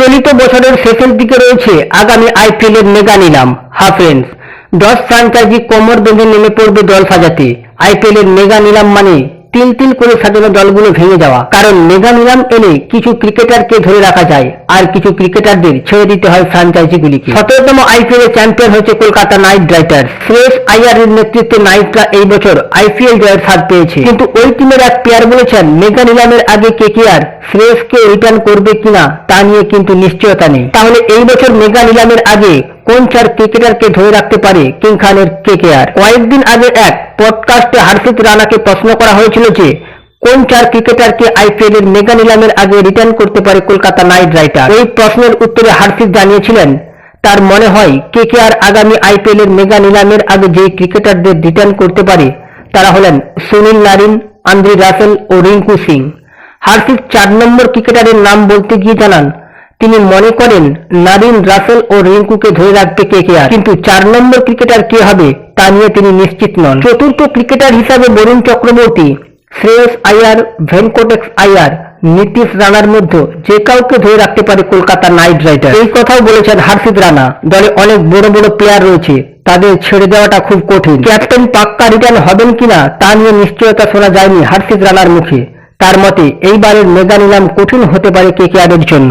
চলিত বছরের শেষের দিকে রয়েছে আগামী আইপিএলের মেগা নিলাম। হাফেন্স ফ্রেন্ডস দশ ফ্রাঞ্চাইজি কোমর বেঁধে নেমে পড়বে দল সাজাতে আইপিএলের মেগা নিলাম মানে তিল তিল করে সাজানো দলগুলো ভেঙে যাওয়া। কারণ মেগা নিলাম এলে কিছু ক্রিকেটারকে ধরে রাখা যায়, আর কিছু ক্রিকেটারদের ছেড়ে দিতে হয় ফ্রাঞ্চাইজিগুলিকে সতেরোতম আইপিএল এর চ্যাম্পিয়ন হয়েছে কলকাতা নাইট রাইডার্স শ্রেয়স আইয়ার এর নেতৃত্বে নাইটরা এই বছর আইপিএল জয়ের স্বাদ পেয়েছে। কিন্তু ওই টিমের এক প্লেয়ার বলেছেন মেগা নিলামের আগে কেকেআর শ্রেয়সকে রিটার্ন করবে কিনা, তা নিয়ে কিন্তু নিশ্চয়তা নেই। তাহলে এই বছর মেগা নিলামের আগে কোন চার ক্রিকেটারকে ধরে রাখতে পারে কিং খানের কেকেআর কয়েকদিন আগে এক পডকাস্টে হার্ষিত রানাকে প্রশ্ন করা হয়েছিল যে কোন চার ক্রিকেটারকে আইপিএল এর মেগা নিলামের আগে রিটার্ন করতে পারে কলকাতা নাইট রাইডার এই প্রশ্নের উত্তরে হার্ষিত জানিয়েছিলেন, তার মনে হয়, কেকেআর আগামী আইপিএল এর মেগা নিলামের আগে যে ক্রিকেটারদের রিটার্ন করতে পারে, তারা হলেন সুনীল নারিন, আন্দ্রি রাসেল ও রিঙ্কু সিং। হার্ষিত চার নম্বর ক্রিকেটারের নাম বলতে গিয়ে জানান তিনি মনে করেন নারিন রাসেল ও রিঙ্কুকে ধরে রাখবে কেকেআর কিন্তু চার নম্বর ক্রিকেটার কে হবে, তা নিয়ে তিনি নিশ্চিত নন। চতুর্থ ক্রিকেটার হিসাবে বরুণ চক্রবর্তী, শ্রেয়স আয়ার ভেঙ্কটেক্স আয়ার, নীতিশ রানার মধ্যে যে কাউকে ধরে রাখতে পারে কলকাতা নাইট রাইডার এই কথাও বলেছেন হার্ষিত রানা। দলে অনেক বড় বড় প্লেয়ার রয়েছে, তাদের ছেড়ে দেওয়াটা খুব কঠিন। ক্যাপ্টেন পাক্কা রিটার্ন হবেন কিনা, তা নিয়ে নিশ্চয়তা শোনা যায়নি হার্ষিত রানার মুখে। তার মতে, এইবারের মেগা নিলাম কঠিন হতে পারে কে কেকেআরের জন্য।